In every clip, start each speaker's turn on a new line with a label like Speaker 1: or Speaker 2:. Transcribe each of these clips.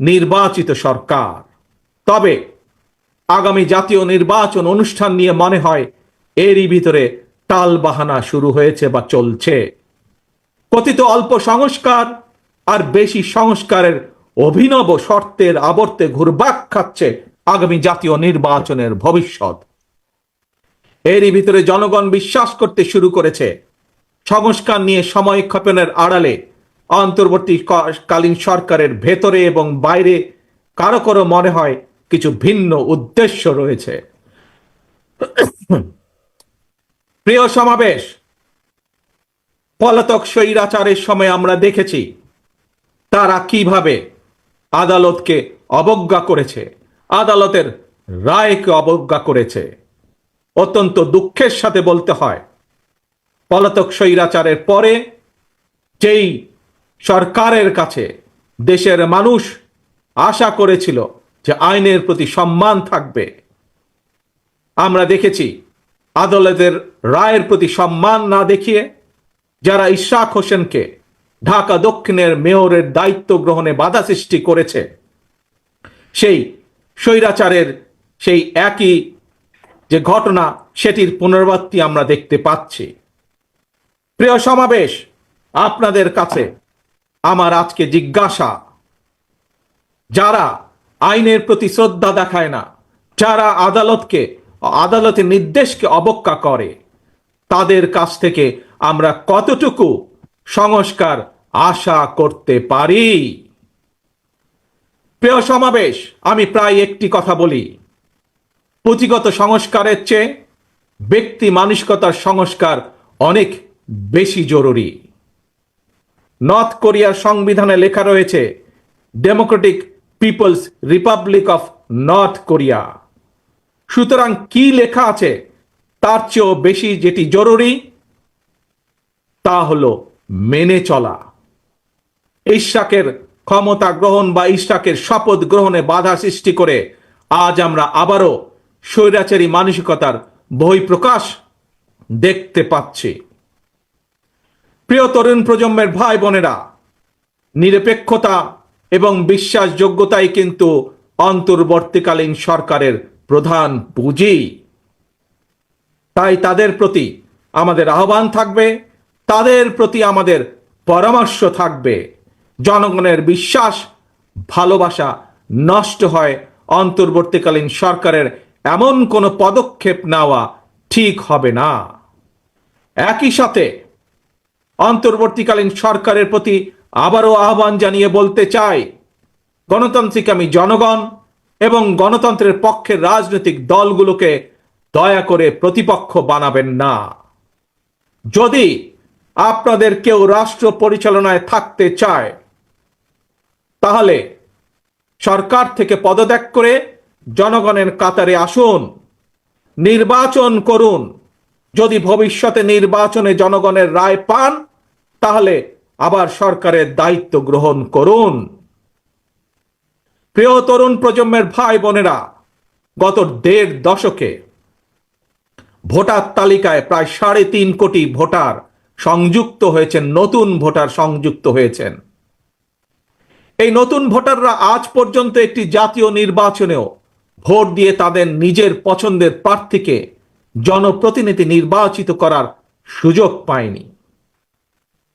Speaker 1: নির্বাচিত সরকার। তবে আগামী জাতীয় নির্বাচন অনুষ্ঠান নিয়ে মনে হয় এরই ভিতরে টালবাহানা শুরু হয়েছে বা চলছে। কথিত অল্প সংস্কার আর বেশি সংস্কারের অভিনব শর্তের আবর্তে ঘুরবাক খাচ্ছে আগামী জাতীয় নির্বাচনের ভবিষ্যৎ। এরই ভিতরে জনগণ বিশ্বাস করতে শুরু করেছে। সংস্কার নিয়ে সময় ক্ষেপণের আড়ালে অন্তর্বর্তীকালীন সরকারের ভেতরে এবং বাইরে কারও কারও মনে হয় কিছু ভিন্ন উদ্দেশ্য রয়েছে। প্রিয় সমাবেশ, পলাতক স্বৈরাচারের সময় আমরা দেখেছি তারা কীভাবে আদালতকে অবজ্ঞা করেছে, আদালতের রায়কে অবজ্ঞা করেছে। অত্যন্ত দুঃখের সাথে বলতে হয়, পলাতক স্বৈরাচারের পরে যেই সরকারের কাছে দেশের মানুষ আশা করেছিল যে আইনের প্রতি সম্মান থাকবে। আমরা দেখেছি আদালতের রায়ের প্রতি সম্মান না দেখিয়ে যারা ইশাক হোসেনকে ঢাকা দক্ষিণের মেয়রের দায়িত্ব গ্রহণে বাধা সৃষ্টি করেছে, সেই স্বৈরাচারের সেই একই যে ঘটনা সেটির পুনরাবৃত্তি আমরা দেখতে পাচ্ছি। প্রিয় সমাবেশ, আপনাদের কাছে আমার আজকে জিজ্ঞাসা। যারা আইনের প্রতি শ্রদ্ধা দেখায় না, যারা আদালতকে, আদালতের নির্দেশকে অবজ্ঞা করে, তাদের কাছ থেকে আমরা কতটুকু সংস্কার আশা করতে পারি? প্রিয় সমাবেশ, আমি প্রায় একটি কথা বলি। পুঁথিগত সংস্কারের চেয়ে ব্যক্তি মানসিকতার সংস্কার অনেক বেশি জরুরি। নর্থ কোরিয়ার সংবিধানে লেখা রয়েছে democratic people's republic of north Korea সুতরাং কি লেখা আছে, তার চেয়েও বেশি যেটি জরুরি, তা হলো মেনে চলা। ইশাকের ক্ষমতা গ্রহণ বা ইশাকের শপথ গ্রহণে বাধা সৃষ্টি করে আজ আমরা আবারও স্বৈরাচারী মানসিকতার বহিঃপ্রকাশ দেখতে পাচ্ছি। প্রিয় তরুণ প্রজন্মের ভাই বোনেরা, নিরপেক্ষতা এবং বিশ্বাসযোগ্যতাই কিন্তু অন্তর্বর্তীকালীন সরকারের প্রধান পুঁজি। তাই তাদের প্রতি আমাদের আহ্বান থাকবে, তাদের প্রতি আমাদের পরামর্শ থাকবে। জনগণের বিশ্বাস, ভালোবাসা নষ্ট হয় অন্তর্বর্তীকালীন সরকারের এমন কোনো পদক্ষেপ নেওয়া ঠিক হবে না। একই সাথে অন্তর্বর্তীকালীন সরকারের প্রতি আবারও আহ্বান জানিয়ে বলতে চাই, গণতান্ত্রিক আমি জনগণ এবং গণতন্ত্রের পক্ষের রাজনৈতিক দলগুলোকে দয়া করে প্রতিপক্ষ বানাবেন না। যদি আপনাদের কেউ রাষ্ট্র পরিচালনায় থাকতে চায়, তাহলে সরকার থেকে পদত্যাগ করে জনগণের কাতারে আসুন, নির্বাচন করুন। যদি ভবিষ্যতে নির্বাচনে জনগণের রায় পান তাহলে আবার সরকারের দায়িত্ব গ্রহণ করুন। প্রিয় তরুণ প্রজন্মের ভাই বোনেরা, গত দেড় দশকে ভোটার তালিকায় প্রায় সাড়ে তিন কোটি ভোটার সংযুক্ত হয়েছেন, নতুন ভোটার সংযুক্ত হয়েছেন। এই নতুন ভোটাররা আজ পর্যন্ত একটি জাতীয় নির্বাচনেও ভোট দিয়ে তাদের নিজের পছন্দের প্রার্থীকে জনপ্রতিনিধি নির্বাচিত করার সুযোগ পায়নি।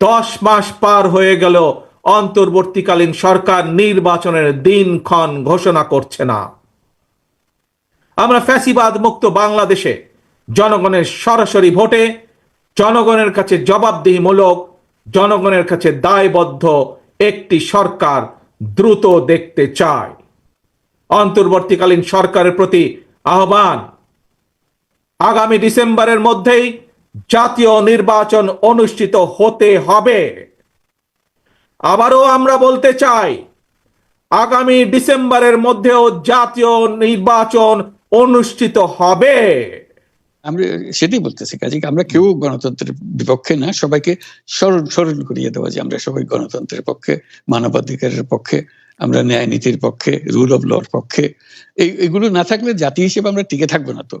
Speaker 1: দশ মাস পার হয়ে গেল, অন্তর্বর্তীকালীন সরকার নির্বাচনের দিনক্ষণ ঘোষণা করছে না। আমরা ফ্যাসিবাদ মুক্ত বাংলাদেশে জনগণের সরাসরি ভোটে, জনগণের কাছে জবাবদিহিমূলক, জনগণের কাছে দায়বদ্ধ একটি সরকার দ্রুত দেখতে চায়। অন্তর্বর্তীকালীন সরকারের প্রতি আহ্বান। আগামী ডিসেম্বরের মধ্যেই জাতীয় নির্বাচন অনুষ্ঠিত হতে হবে। আবারও আমরা বলতে চাই, আগামী ডিসেম্বরের মধ্যেও জাতীয় নির্বাচন অনুষ্ঠিত হবে।
Speaker 2: আমরা সেটাই বলতেছি, কাজে, আমরা কেউ গণতন্ত্রের বিপক্ষে না, সবাইকে স্মরণ স্মরণ করিয়ে দেওয়া যে আমরা সবাই গণতন্ত্রের পক্ষে, মানবাধিকারের পক্ষে, আমরা ন্যায় নীতির পক্ষে রুল অফ লর পক্ষে। এই, এগুলো না থাকলে জাতি হিসেবে আমরা টিকে থাকব না তো।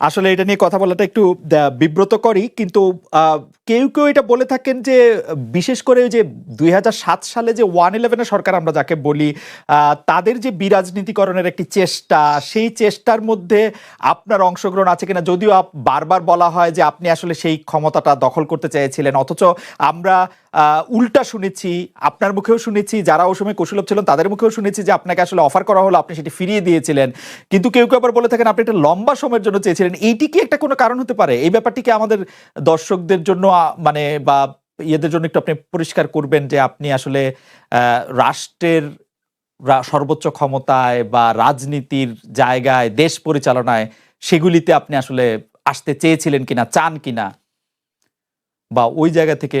Speaker 3: আসলে এটা নিয়ে কথা বলাটা একটু আহ, বিব্রতকরই কিন্তু কেউ কেউ এটা বলে থাকেন যে বিশেষ করে যে দুই হাজার সাত সালে যে ওয়ান ইলেভেনের সরকার আমরা যাকে বলি তাদের যে বিরাজনীতিকরণের একটি চেষ্টা সেই চেষ্টার মধ্যে আপনার অংশগ্রহণ আছে কিনা যদিও বারবার বলা হয় যে আপনি আসলে সেই ক্ষমতাটা দখল করতে চেয়েছিলেন অথচ আমরা উল্টা শুনেছি, আপনার মুখেও শুনেছি, যারা ওই সময় কুশলভ ছিলেন, তাদের মুখেও শুনেছি যে আপনাকে আসলে অফার করা হলো, আপনি সেটি ফিরিয়ে দিয়েছিলেন। কিন্তু কেউ কেউ আবার বলে থাকেন, আপনি একটা লম্বা সময়ের জন্য চেয়েছিলেন। এইটি কি একটা কোনো কারণ হতে পারে? এই ব্যাপারটি কি আমাদের দর্শকদের জন্য মানে বা ইয়েদের জন্য একটু আপনি পরিষ্কার করবেন যে আপনি আসলে রাষ্ট্রের সর্বোচ্চ ক্ষমতায় বা রাজনীতির জায়গায়, দেশ পরিচালনায় সেগুলিতে আপনি আসলে আসতে চেয়েছিলেন কিনা, চান কিনা? বা ওই জায়গা থেকে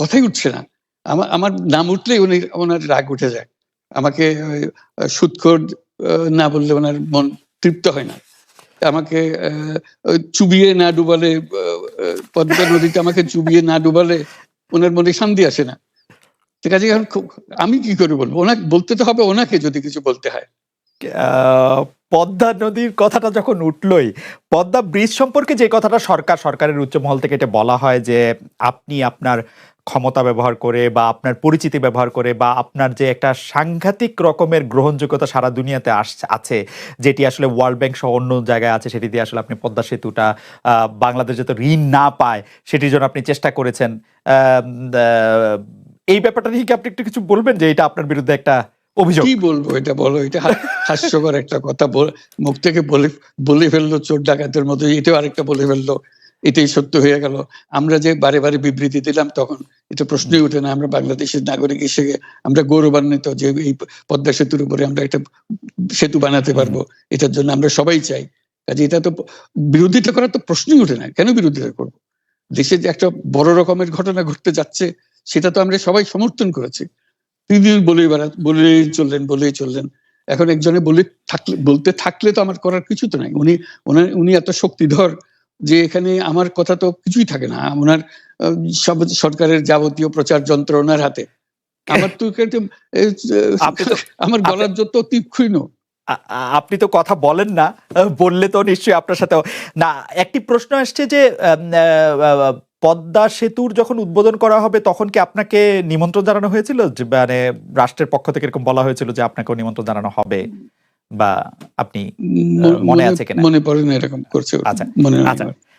Speaker 2: কথাই উঠছে না। আমার আমার নাম উঠলেই উনি, ওনার রাগ উঠে যায়। আমাকে সুৎখোর না বললে ওনার মন তৃপ্ত হয় না। আমাকে চুবিয়ে না ডুবালে পদ্মা নদীতে আমাকে চুবিয়ে না ডুবালে ওনার মনে শান্তি আসে না। ঠিক আছে, এখন আমি কি করে বলব? ওনাকে, বলতে তো হবে ওনাকে যদি কিছু বলতে হয়।
Speaker 3: পদ্মা নদীর কথাটা যখন উঠলই, পদ্মা ব্রিজ সম্পর্কে যে কথাটা সরকার, সরকারের উচ্চ মহল থেকে এটা বলা হয় যে আপনি আপনার ক্ষমতা ব্যবহার করে বা আপনার পরিচিতি ব্যবহার করে বা আপনার যে একটা সাংঘাতিক রকমের গ্রহণযোগ্যতা সারা দুনিয়াতে আসছে আছে, যেটি আসলে ওয়ার্ল্ড ব্যাংক সহ অন্য জায়গায় আছে, সেটি দিয়ে আসলে আপনি পদ্মা সেতুটা বাংলাদেশ যাতে ঋণ না পায়, সেটির জন্য আপনি চেষ্টা করেছেন। এই ব্যাপারটা নিয়ে কি আপনি একটু কিছু বলবেন যে এটা আপনার বিরুদ্ধে একটা অভিযোগ?
Speaker 2: কি বলব এটা বলো, এটা হাস্যকর একটা কথা মুখ থেকে বলে বলে ফেলল, চোর ডাকাতের মতো, এটাও আরেকটা বলে ফেলল। এটাই সত্য হয়ে গেল। আমরা যে বারে বারে বিবৃতি দিলাম তখন এটা প্রশ্নই ওঠে না, আমরা বাংলাদেশের নাগরিক হিসেবে আমরা গৌরবান্বিত যে এই পদ্মা সেতুর উপরে আমরা একটা সেতু বানাতে পারব, এটার জন্য আমরা সবাই চাই। কাজে এটা তো বিরোধিতা করার তো প্রশ্নই ওঠে না, কেন বিরোধিতা করব? দেশে যে একটা বড় রকমের ঘটনা ঘটতে যাচ্ছে, সেটা তো আমরা সবাই সমর্থন করেছি। তিনি বলেই বেড়া, বলেই চললেন বলেই চললেন। এখন একজনে বলে থাকলে, বলতে থাকলে তো আমার করার কিছু তো নাই। উনি উনি এত শক্তিধর যে এখানে আমার কথা তো কিছুই থাকে না। ওনার সব সরকারের যাবতীয় প্রচার যন্ত্র ওনার হাতে। আমার তো
Speaker 3: তো-
Speaker 2: আমার গলার যত তীক্ষ্ণ।
Speaker 3: আ- আ- আপনি তো কথা বলেন না বললে তো নিশ্চয়ই আপনার সাথে না একটি প্রশ্ন আসছে যে পদ্মা সেতুর যখন উদ্বোধন করা হবে তখন কি আপনাকে নিমন্ত্রণ জানানো হয়েছিল? মানে রাষ্ট্রের পক্ষ থেকে এরকম বলা হয়েছিল যে আপনাকেও নিমন্ত্রণ জানানো হবে। বা আপনি মনে আছে কিনা?
Speaker 2: মনে পড়ে না এরকম করছে
Speaker 3: আচ্ছা,
Speaker 2: মনে
Speaker 3: আচ্ছা।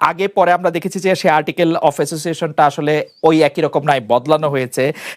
Speaker 3: আগে পরে আমরা দেখেছি যে সে আর্টিকেল অফ অ্যাসোসিয়েশনটা আসলে ওই একই রকম নাই বদলানো হয়েছে।